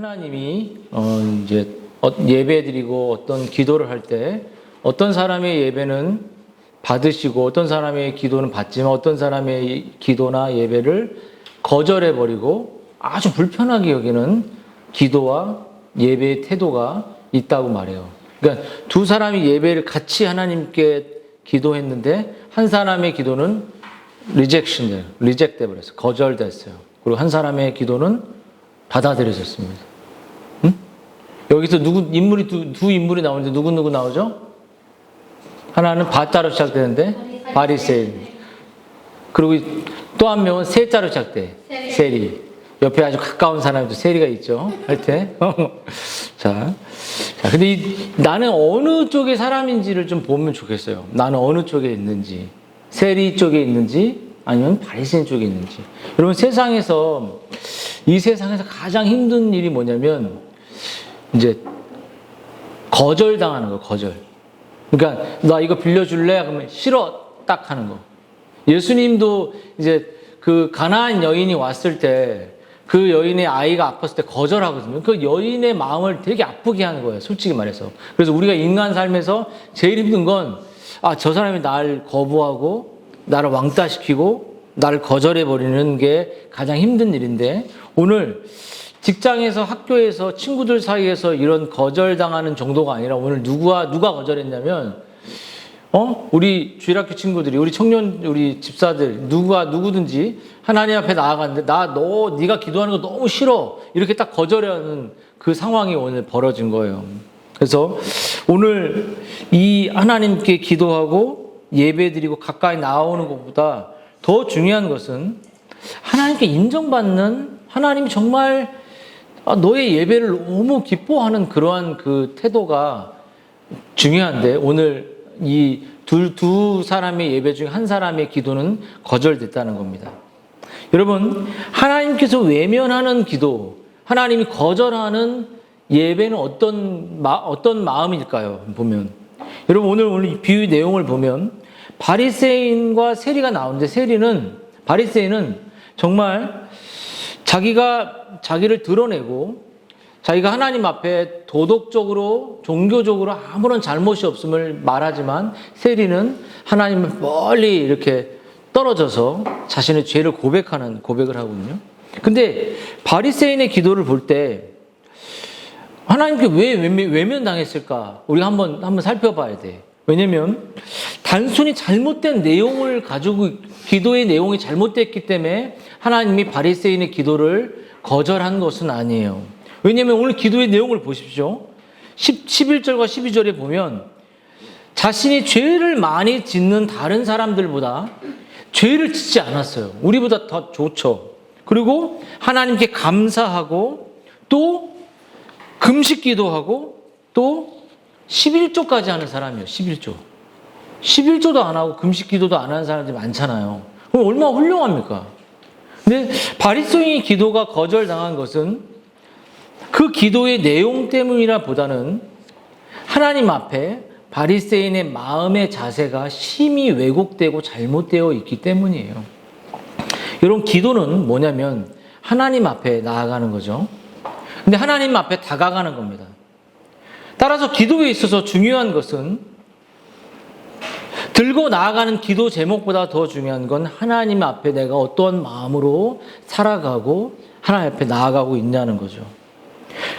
하나님이 어 이제 어- 예배드리고 어떤 기도를 할 때 어떤 사람의 예배는 받으시고 어떤 사람의 기도는 받지만 어떤 사람의 기도나 예배를 거절해 버리고 아주 불편하게 여기는 기도와 예배의 태도가 있다고 말해요. 그러니까 두 사람이 예배를 같이 하나님께 기도했는데 한 사람의 기도는 리젝션 돼요. 리젝 돼 버렸어요. 거절됐어요. 그리고 한 사람의 기도는 받아들여졌습니다. 응? 여기서 누구 인물이 두, 두 인물이 나오는데 누구 누구 나오죠? 하나는 바자로 시작되는데 바리새인. 그리고 또 한 명은 세자로 시작돼. 세리. 세리. 옆에 아주 가까운 사람도 세리가 있죠. 할 때. 자. 자, 근데 이, 나는 어느 쪽의 사람인지를 좀 보면 좋겠어요. 나는 어느 쪽에 있는지. 세리 쪽에 있는지 아니면 바리새인 쪽에 있는지. 여러분 세상에서 이 세상에서 가장 힘든 일이 뭐냐면 이제 거절당하는 거, 거절. 그러니까 나 이거 빌려줄래? 그러면 싫어 딱 하는 거. 예수님도 이제 그 가나안 여인이 왔을 때 그 여인의 아이가 아팠을 때 거절하거든요. 그 여인의 마음을 되게 아프게 하는 거예요. 솔직히 말해서. 그래서 우리가 인간 삶에서 제일 힘든 건 아, 저 사람이 날 거부하고 나를 왕따시키고 나를 거절해 버리는 게 가장 힘든 일인데 오늘 직장에서 학교에서 친구들 사이에서 이런 거절당하는 정도가 아니라 오늘 누구와 누가 거절했냐면 어 우리 주일학교 친구들이 우리 청년 우리 집사들 누가 누구든지 하나님 앞에 나아갔는데 나 너 네가 기도하는 거 너무 싫어 이렇게 딱 거절하는 그 상황이 오늘 벌어진 거예요. 그래서 오늘 이 하나님께 기도하고 예배드리고 가까이 나오는 것보다 더 중요한 것은 하나님께 인정받는 하나님이 정말 아, 너의 예배를 너무 기뻐하는 그러한 그 태도가 중요한데 오늘 이 둘 두 사람의 예배 중에 한 사람의 기도는 거절됐다는 겁니다. 여러분 하나님께서 외면하는 기도, 하나님이 거절하는 예배는 어떤 마, 어떤 마음일까요? 보면 여러분 오늘 오늘 이 비유 내용을 보면 바리새인과 세리가 나오는데 세리는 바리새인은 정말 자기가 자기를 드러내고 자기가 하나님 앞에 도덕적으로 종교적으로 아무런 잘못이 없음을 말하지만 세리는 하나님을 멀리 이렇게 떨어져서 자신의 죄를 고백하는 고백을 하거든요. 근데 바리새인의 기도를 볼 때 하나님께 왜 외면, 외면당했을까? 우리가 한번 한번 살펴봐야 돼. 왜냐면 단순히 잘못된 내용을 가지고 기도의 내용이 잘못됐기 때문에 하나님이 바리새인의 기도를 거절한 것은 아니에요. 왜냐면 오늘 기도의 내용을 보십시오. 10, 11절과 12절에 보면 자신이 죄를 많이 짓는 다른 사람들보다 죄를 짓지 않았어요. 우리보다 더 좋죠. 그리고 하나님께 감사하고 또 금식 기도하고 또 11조까지 하는 사람이에요. 11조. 11조도 안 하고 금식 기도도 안 하는 사람들이 많잖아요. 그럼 얼마나 훌륭합니까? 근데 바리새인의 기도가 거절당한 것은 그 기도의 내용 때문이라 보다는 하나님 앞에 바리새인의 마음의 자세가 심히 왜곡되고 잘못되어 있기 때문이에요. 여러분 기도는 뭐냐면 하나님 앞에 나아가는 거죠. 근데 하나님 앞에 다가가는 겁니다. 따라서 기도에 있어서 중요한 것은 들고 나아가는 기도 제목보다 더 중요한 건 하나님 앞에 내가 어떤 마음으로 살아가고 하나님 앞에 나아가고 있냐는 거죠.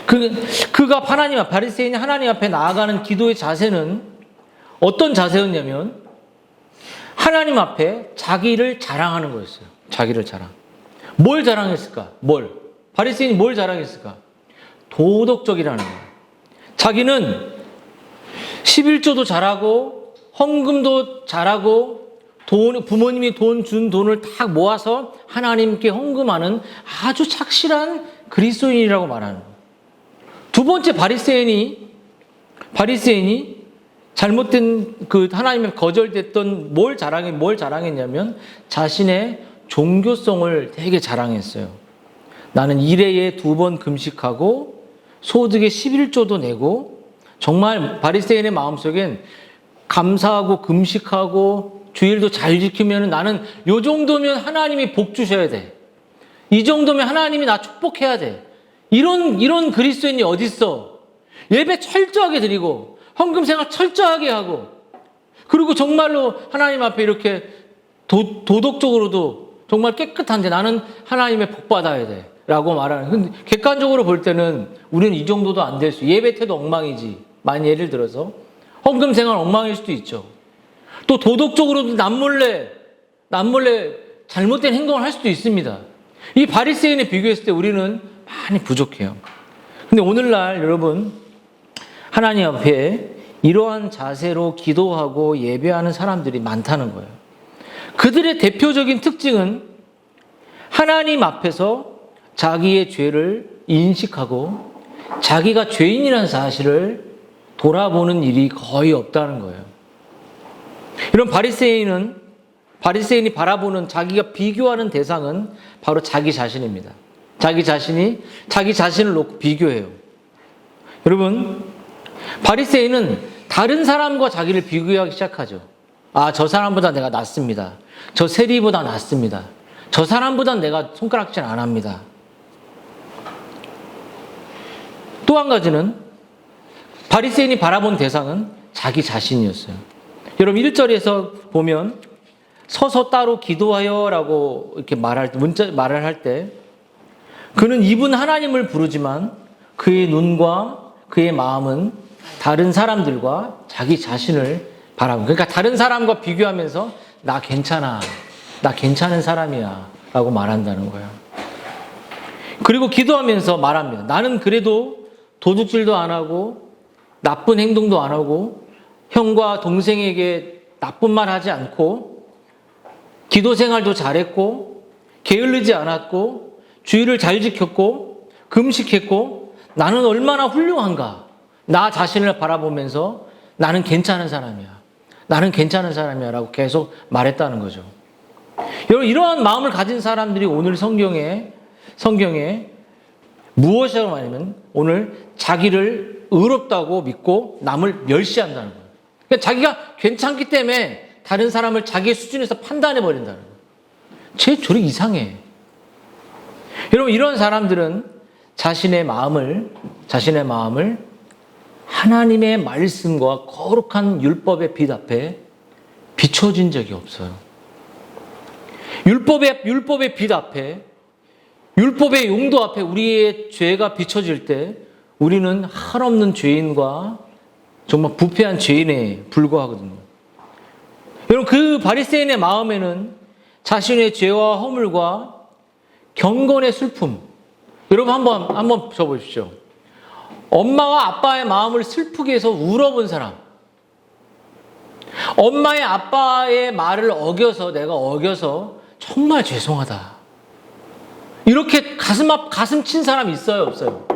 그, 그가 하나님 앞, 바리새인이 하나님 앞에 나아가는 기도의 자세는 어떤 자세였냐면 하나님 앞에 자기를 자랑하는 거였어요. 자기를 자랑. 뭘 자랑했을까? 뭘? 바리새인이 뭘 자랑했을까? 도덕적이라는 거예요. 자기는 11조도 잘하고 헌금도 잘하고 돈 부모님이 돈 준 돈을 다 모아서 하나님께 헌금하는 아주 착실한 그리스도인이라고 말하는. 두 번째 바리새인이 바리새인이 잘못된 그 하나님의 거절됐던 뭘 자랑해 뭘 자랑했냐면 자신의 종교성을 되게 자랑했어요. 나는 일회에 두 번 금식하고 소득의 11조도 내고 정말 바리새인의 마음속엔 감사하고 금식하고 주일도 잘 지키면 나는 요 정도면 하나님이 복 주셔야 돼. 이 정도면 하나님이 나 축복해야 돼. 이런 이런 그리스도인이 어디 있어? 예배 철저하게 드리고 헌금 생활 철저하게 하고 그리고 정말로 하나님 앞에 이렇게 도, 도덕적으로도 정말 깨끗한데 나는 하나님의 복 받아야 돼 라고 말하는. 근데 객관적으로 볼 때는 우리는 이 정도도 안 될 수. 예배 태도 엉망이지. 많이 예를 들어서 헌금 생활 엉망일 수도 있죠. 또 도덕적으로도 남몰래 남몰래 잘못된 행동을 할 수도 있습니다. 이 바리새인에 비교했을 때 우리는 많이 부족해요. 근데 오늘날 여러분 하나님 앞에 이러한 자세로 기도하고 예배하는 사람들이 많다는 거예요. 그들의 대표적인 특징은 하나님 앞에서 자기의 죄를 인식하고 자기가 죄인이라는 사실을 돌아보는 일이 거의 없다는 거예요. 이런 바리새인은 바리새인이 바라보는 자기가 비교하는 대상은 바로 자기 자신입니다. 자기 자신이 자기 자신을 놓고 비교해요. 여러분, 바리새인은 다른 사람과 자기를 비교하기 시작하죠. 아, 저 사람보다 내가 낫습니다. 저 세리보다 낫습니다. 저 사람보다 내가 손가락질 안 합니다. 또 한 가지는 바리새인이 바라본 대상은 자기 자신이었어요. 여러분 1절에서 보면 서서 따로 기도하여라고 이렇게 말할 때 문자 말을 할 때 그는 입은 하나님을 부르지만 그의 눈과 그의 마음은 다른 사람들과 자기 자신을 바라고 그러니까 다른 사람과 비교하면서 나 괜찮아. 나 괜찮은 사람이야. 라고 말한다는 거예요. 그리고 기도하면서 말합니다. 나는 그래도 도둑질도 안 하고 나쁜 행동도 안 하고 형과 동생에게 나쁜 말 하지 않고 기도 생활도 잘했고 게을르지 않았고 주의를 잘 지켰고 금식했고 나는 얼마나 훌륭한가. 나 자신을 바라보면서 나는 괜찮은 사람이야. 나는 괜찮은 사람이야 라고 계속 말했다는 거죠. 여러분 이러한 마음을 가진 사람들이 오늘 성경에 성경에 무엇이라고 말하면 오늘 자기를 의롭다고 믿고 남을 멸시한다는 거예요. 그러니까 자기가 괜찮기 때문에 다른 사람을 자기의 수준에서 판단해 버린다는 거예요. 쟤 저리 이상해. 여러분 이런 사람들은 자신의 마음을 자신의 마음을 하나님의 말씀과 거룩한 율법의 빛 앞에 비춰진 적이 없어요. 율법의 율법의 빛 앞에 율법의 용도 앞에 우리의 죄가 비춰질 때 우리는 한없는 죄인과 정말 부패한 죄인에 불과하거든요. 여러분 그 바리새인의 마음에는 자신의 죄와 허물과 경건의 슬픔. 여러분 한번 한번 쳐 보십시오. 엄마와 아빠의 마음을 슬프게 해서 울어본 사람. 엄마의 아빠의 말을 어겨서 내가 어겨서 정말 죄송하다. 이렇게 가슴 앞 가슴 친 사람 있어요, 없어요?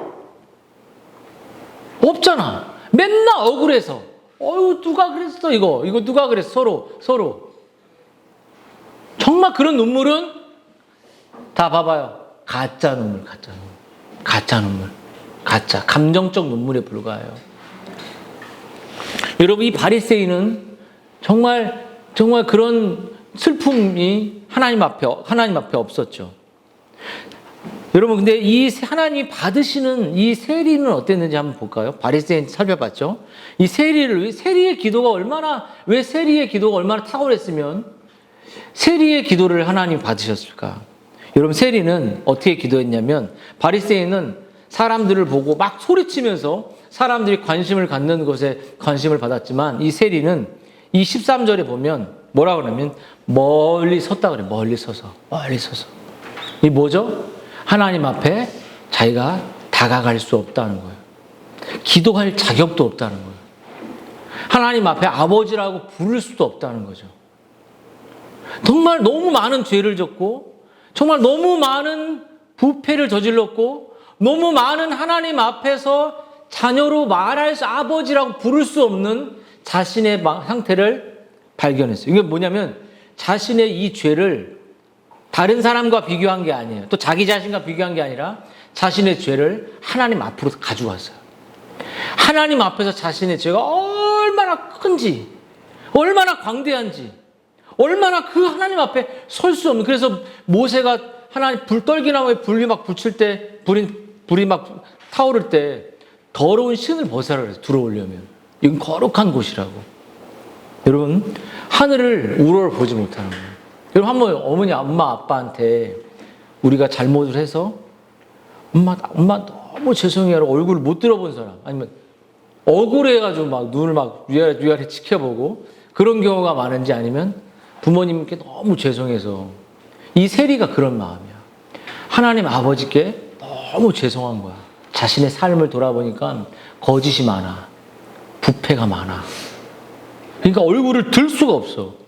없잖아. 맨날 억울해서. 어유 누가 그랬어 이거 이거 누가 그랬어 서로 서로. 정말 그런 눈물은 다 봐봐요. 가짜 눈물, 가짜 눈물, 가짜 눈물, 가짜 감정적 눈물에 불과해요. 여러분 이 바리새인은 정말 정말 그런 슬픔이 하나님 앞에 하나님 앞에 없었죠. 여러분 근데 이 하나님이 받으시는 이 세리는 어땠는지 한번 볼까요? 바리새인 살펴봤죠. 이 세리를 세리의 기도가 얼마나 왜 세리의 기도가 얼마나 탁월했으면 세리의 기도를 하나님 받으셨을까? 여러분 세리는 어떻게 기도했냐면 바리새인은 사람들을 보고 막 소리치면서 사람들이 관심을 갖는 것에 관심을 받았지만 이 세리는 이 13절에 보면 뭐라 그러면 멀리 섰다 그래. 멀리 서서. 멀리 서서. 이 뭐죠? 하나님 앞에 자기가 다가갈 수 없다는 거예요. 기도할 자격도 없다는 거예요. 하나님 앞에 아버지라고 부를 수도 없다는 거죠. 정말 너무 많은 죄를 졌고, 정말 너무 많은 부패를 저질렀고, 너무 많은 하나님 앞에서 자녀로 말할 수, 아버지라고 부를 수 없는 자신의 상태를 발견했어요. 이게 뭐냐면, 자신의 이 죄를 다른 사람과 비교한 게 아니에요. 또 자기 자신과 비교한 게 아니라 자신의 죄를 하나님 앞으로 가져왔어요. 하나님 앞에서 자신의 죄가 얼마나 큰지, 얼마나 광대한지, 얼마나 그 하나님 앞에 설 수 없는. 그래서 모세가 하나님 불떨기나무에 불이 막 붙일 때 불이 불이 막 타오를 때 더러운 신을 벗어라 그래서 들어오려면 이건 거룩한 곳이라고. 여러분 하늘을 우러러 보지 못하는 거예요. 여러분 한번 어머니, 엄마, 아빠한테 우리가 잘못을 해서 엄마, 엄마 너무 죄송해요. 얼굴을 못 들어본 사람 아니면 억울해가지고 막 눈을 막 위아래 위아래 지켜보고 그런 경우가 많은지 아니면 부모님께 너무 죄송해서 이 세리가 그런 마음이야. 하나님 아버지께 너무 죄송한 거야. 자신의 삶을 돌아보니까 거짓이 많아. 부패가 많아. 그러니까 얼굴을 들 수가 없어.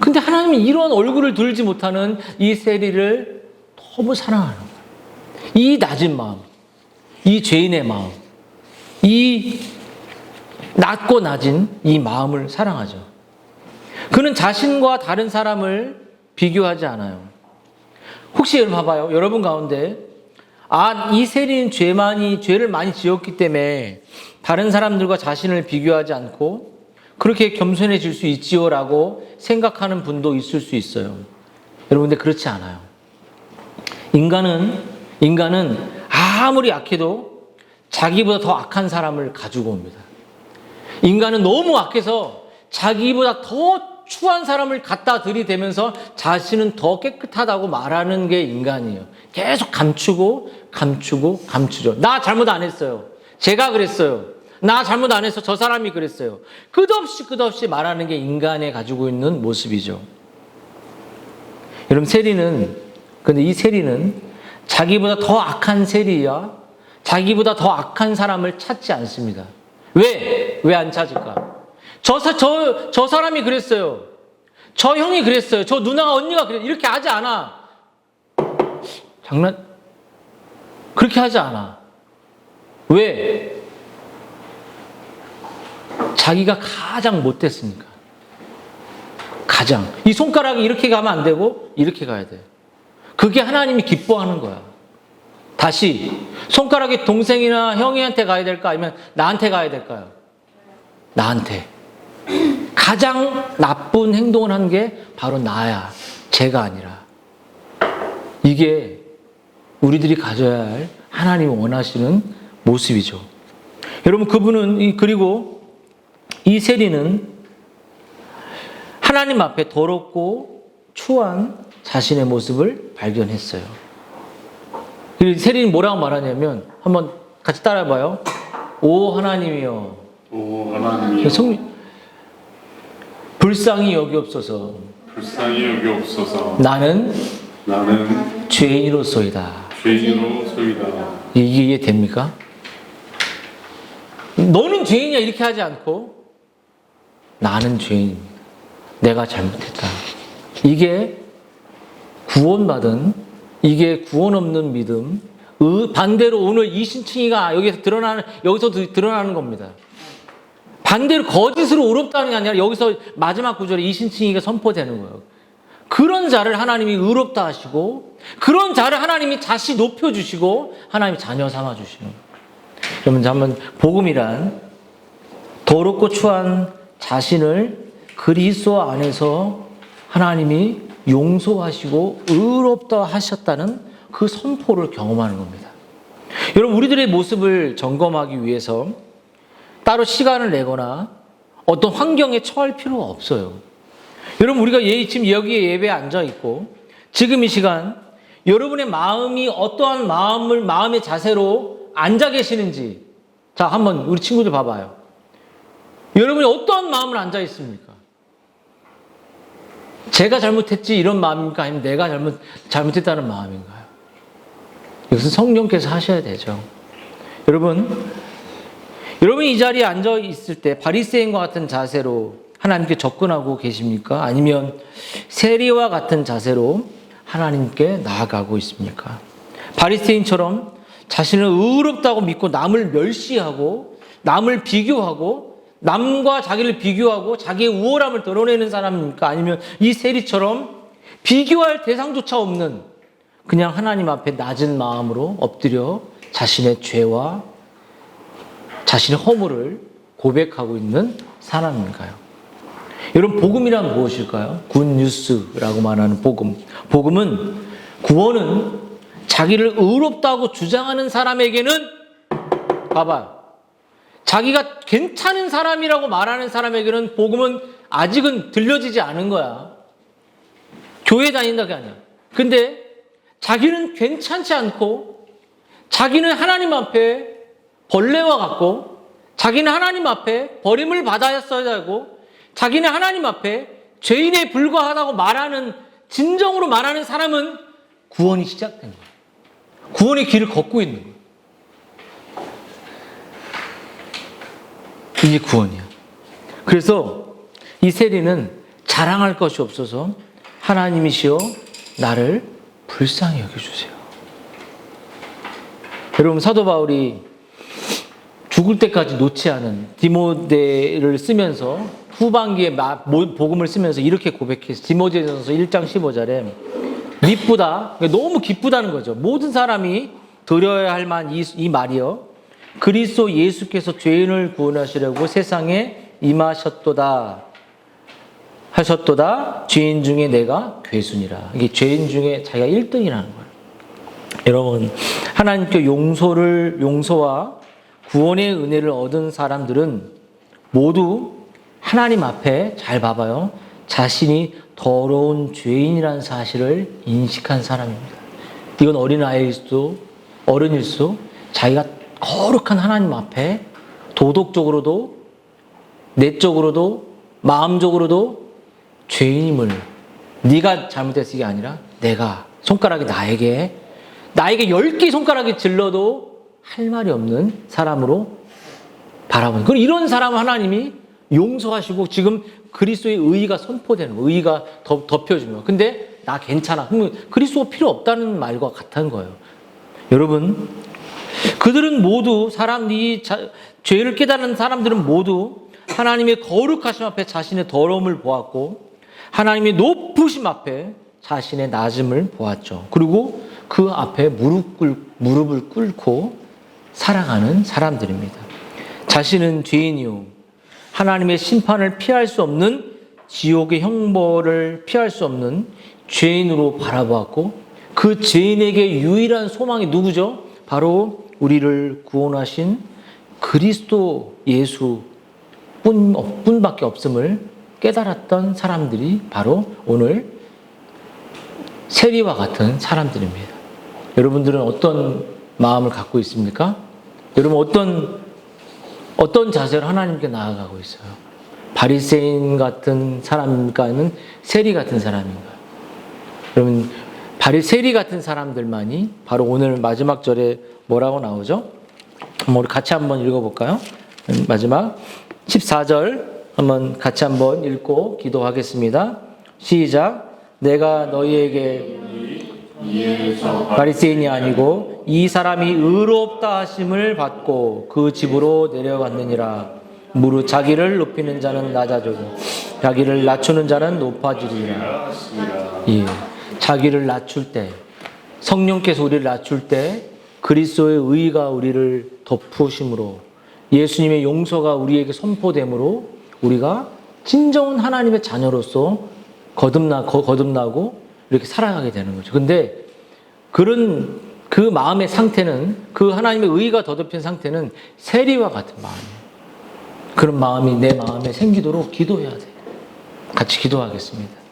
근데 하나님이 이런 얼굴을 들지 못하는 이 세리를 너무 사랑하는 거야. 이 낮은 마음, 이 죄인의 마음, 이 낮고 낮은 이 마음을 사랑하죠. 그는 자신과 다른 사람을 비교하지 않아요. 혹시 여러분 봐봐요. 여러분 가운데 아, 이 세리는 죄 많이 죄를 많이 지었기 때문에 다른 사람들과 자신을 비교하지 않고 그렇게 겸손해질 수 있지요라고 생각하는 분도 있을 수 있어요. 여러분 근데 그렇지 않아요. 인간은 인간은 아무리 약해도 자기보다 더 악한 사람을 가지고 옵니다. 인간은 너무 악해서 자기보다 더 추한 사람을 갖다 들이대면서 자신은 더 깨끗하다고 말하는 게 인간이에요. 계속 감추고 감추고 감추죠. 나 잘못 안 했어요. 제가 그랬어요. 나 잘못 안 해서 저 사람이 그랬어요. 끝없이 끝없이 말하는 게 인간에 가지고 있는 모습이죠. 여러분 세리는 근데 이 세리는 자기보다 더 악한 세리야 자기보다 더 악한 사람을 찾지 않습니다. 왜? 왜 안 찾을까? 저, 사- 저, 저 사람이 그랬어요. 저 형이 그랬어요. 저 누나가 언니가 그랬어요. 이렇게 하지 않아. 장난, 그렇게 하지 않아. 왜? 자기가 가장 못됐으니까. 가장. 이 손가락이 이렇게 가면 안 되고, 이렇게 가야 돼. 그게 하나님이 기뻐하는 거야. 다시, 손가락이 동생이나 형이한테 가야 될까? 아니면 나한테 가야 될까요? 나한테. 가장 나쁜 행동을 한 게 바로 나야. 제가 아니라. 이게 우리들이 가져야 할 하나님이 원하시는 모습이죠. 여러분, 그분은, 이- 그리고 이 세리는 하나님 앞에 더럽고 추한 자신의 모습을 발견했어요. 그리고 세리는 뭐라고 말하냐면, 한번 같이 따라해봐요. 오 하나님이여. 오 하나님이여 성, 불쌍히 여기옵소서. 불쌍히 여기옵소서 나는 나는 죄인으로서이다. 죄인으로소이다 이게 이해 됩니까? 너는 죄인이야 이렇게 하지 않고 나는 죄인입니다. 내가 잘못했다. 이게 구원받은 이게 구원 없는 믿음. 의- 반대로 오늘 이 신칭이가 여기서 드러나는 여기서 드러나는 겁니다. 반대로 거짓으로 의롭다는 게 아니라 여기서 마지막 구절에 이 신칭이가 선포되는 거예요. 그런 자를 하나님이 의롭다 하시고 그런 자를 하나님이 다시 높여 주시고 하나님이 자녀 삼아 주시는 거예요. 여러분 한번 복음이란 더럽고 추한 자신을 그리스도 안에서 하나님이 용서하시고 의롭다 하셨다는 그 선포를 경험하는 겁니다. 여러분 우리들의 모습을 점검하기 위해서 따로 시간을 내거나 어떤 환경에 처할 필요가 없어요. 여러분 우리가 예, 지금 여기에 예배에 앉아 있고 지금 이 시간 여러분의 마음이 어떠한 마음을 마음의 자세로 앉아 계시는지 자 한번 우리 친구들 봐봐요. 여러분이 어떠한 마음을 앉아 있습니까? 제가 잘못했지 이런 마음입니까? 아니면 내가 잘못 잘못했다는 마음인가요? 이것은 성령께서 하셔야 되죠. 여러분 여러분 이 자리에 앉아 있을 때 바리새인과 같은 자세로 하나님께 접근하고 계십니까? 아니면 세리와 같은 자세로 하나님께 나아가고 있습니까? 바리새인처럼 자신을 의롭다고 믿고 남을 멸시하고 남을 비교하고 남과 자기를 비교하고 자기의 우월함을 드러내는 사람입니까? 아니면 이 세리처럼 비교할 대상조차 없는 그냥 하나님 앞에 낮은 마음으로 엎드려 자신의 죄와 자신의 허물을 고백하고 있는 사람인가요? 여러분 복음이란 무엇일까요? 굿 뉴스라고 말하는 복음. 복음은 구원은 자기를 의롭다고 주장하는 사람에게는 봐봐. 자기가 괜찮은 사람이라고 말하는 사람에게는 복음은 아직은 들려지지 않은 거야. 교회 다닌다가 아니야. 근데 자기는 괜찮지 않고 자기는 하나님 앞에 벌레와 같고 자기는 하나님 앞에 버림을 받아야어야 하고 자기는 하나님 앞에 죄인에 불과하다고 말하는 진정으로 말하는 사람은 구원이 시작된 거야. 구원의 길을 걷고 있는 거야. 이게 구원이야. 그래서 이 세리는 자랑할 것이 없어서 하나님이시여 나를 불쌍히 여겨주세요. 여러분 사도 바울이 죽을 때까지 놓지 않은 디모데를 쓰면서 후반기에 복음을 쓰면서 이렇게 고백했어요. 디모데전서 1장 15절에 미쁘다. 너무 기쁘다는 거죠. 모든 사람이 드려야 할 만 이, 이 말이요. 그리스도 예수께서 죄인을 구원하시려고 세상에 임하셨도다. 하셨도다. 죄인 중에 내가 괴순이라. 이게 죄인 중에 자기가 1등이라는 거예요. 여러분, 하나님께 용서를, 용서와 구원의 은혜를 얻은 사람들은 모두 하나님 앞에 잘 봐봐요. 자신이 더러운 죄인이라는 사실을 인식한 사람입니다. 이건 어린아이일 수도, 어른일 수, 자기가 거룩한 하나님 앞에 도덕적으로도, 내적으로도, 마음적으로도 죄인임을 네가 잘못했을 게 아니라 내가 손가락이 나에게 나에게 열 개 손가락이 질러도 할 말이 없는 사람으로 바라보는. 그럼 이런 사람 하나님이 용서하시고 지금 그리스도의 의의가 선포되는 거, 의의가 덮, 덮여주는 거. 근데 나 괜찮아. 그러면 그리스도가 필요 없다는 말과 같은 거예요. 여러분, 그들은 모두 사람 이 자- 죄를 깨달은 사람들은 모두 하나님의 거룩하심 앞에 자신의 더러움을 보았고 하나님의 높으심 앞에 자신의 낮음을 보았죠. 그리고 그 앞에 무릎 꿇, 무릎을 꿇고 살아가는 사람들입니다. 자신은 죄인이요. 하나님의 심판을 피할 수 없는 지옥의 형벌을 피할 수 없는 죄인으로 바라보았고 그 죄인에게 유일한 소망이 누구죠? 바로 우리를 구원하신 그리스도 예수 뿐, 뿐밖에 없음을 깨달았던 사람들이 바로 오늘 세리와 같은 사람들입니다. 여러분들은 어떤 마음을 갖고 있습니까? 여러분 어떤 어떤 자세로 하나님께 나아가고 있어요? 바리새인 같은? 아니면 세리 같은 사람인가요? 여러분 바리새리 같은 사람들만이 바로 오늘 마지막 절에 뭐라고 나오죠? 우리 같이 한번 읽어볼까요? 마지막 14절 한번 같이 한번 읽고 기도하겠습니다. 시작. 내가 너희에게 바리새인이 아니고 이 사람이 의롭다 하심을 받고 그 집으로 내려갔느니라. 무릇 자기를 높이는 자는 낮아지고 자기를 낮추는 자는 높아지리라. 예. 자기를 낮출 때 성령께서 우리를 낮출 때 그리스도의 의가 우리를 덮으심으로 예수님의 용서가 우리에게 선포됨으로 우리가 진정한 하나님의 자녀로서 거듭나 거, 거듭나고 이렇게 살아가게 되는 거죠. 근데 그런 그 마음의 상태는 그 하나님의 의가 더럽힌 상태는 세리와 같은 마음이에요. 그런 마음이 내 마음에 생기도록 기도해야 돼요. 같이 기도하겠습니다.